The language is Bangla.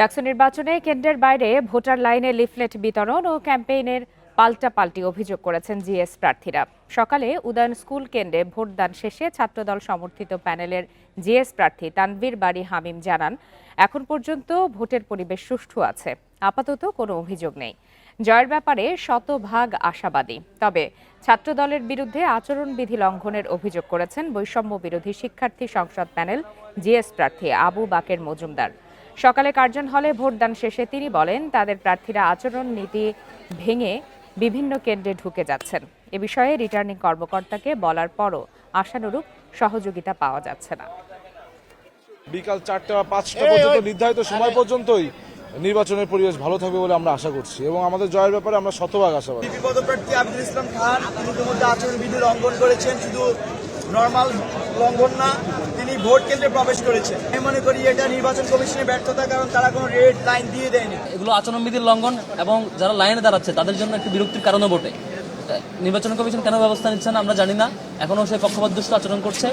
ডাকসু নির্বাচনে কেন্দ্রের বাইরে ভোটার লাইনে লিফলেট বিতরণ ও ক্যাম্পেইনের পাল্টাপাল্টি অভিযোগ করেছেন জিএস প্রার্থীরা। সকালে উদয়ন স্কুল কেন্দ্রে ভোটদান শেষে ছাত্রদল সমর্থিত প্যানেলের জিএস প্রার্থী তানভীর বাড়ি হামিম জানান, এখন পর্যন্ত ভোটের পরিবেশ সুষ্ঠু আছে। আপাতত কোনো অভিযোগ নেই। জয়ের ব্যাপারে শতভাগ আশাবাদী। তবে ছাত্রদলের বিরুদ্ধে আচরণবিধি লঙ্ঘনের অভিযোগ করেছেন বৈষম্য বিরোধী শিক্ষার্থী সংসদ প্যানেল জিএস প্রার্থী আবু বাকের মজুমদার। সকালে কার্জন হলে ভোটদান শেষে তিনি বলেন তাদের প্রার্থীরা আচরণ নীতি ভেঙে বিভিন্ন কেন্দ্রে ঢুকে যাচ্ছেন। এ বিষয়ে রিটার্নিং কর্মকর্তাকে বলার পরও আশানুরূপ সহযোগিতা পাওয়া যাচ্ছে না। বিকাল চারটা বা পাঁচটা পর্যন্ত নির্ধারিত সময় পর্যন্তই নির্বাচনের পরিবেশ ভালো থাকবে বলে আমরা আশা করছি এবং আমাদের জয়ের ব্যাপারে আমরা শতভাগ আশাবাদী। বিপি পদপ্রার্থী আব্দুল ইসলাম খান তিনি ইতিমধ্যে আচরণবিধি লঙ্ঘন করেছেন শুধু নর্মাল লঙ্ঘন না, তিনি ভোট কেন্দ্রে প্রবেশ করেছে আমি মনে করি এটা নির্বাচন কমিশনের ব্যর্থতা, কারণ তারা কোনো রেড লাইন দিয়ে দেয়নি। এগুলো আচরণবিধির লঙ্ঘন এবং যারা লাইনে দাঁড়াচ্ছে, তাদের জন্য একটি বিরক্তির কারণও বটে। নির্বাচন কমিশন কেন ব্যবস্থা নিচ্ছে না, আমরা জানি না। এখনও সে পক্ষপাতদুষ্ট আচরণ করছে।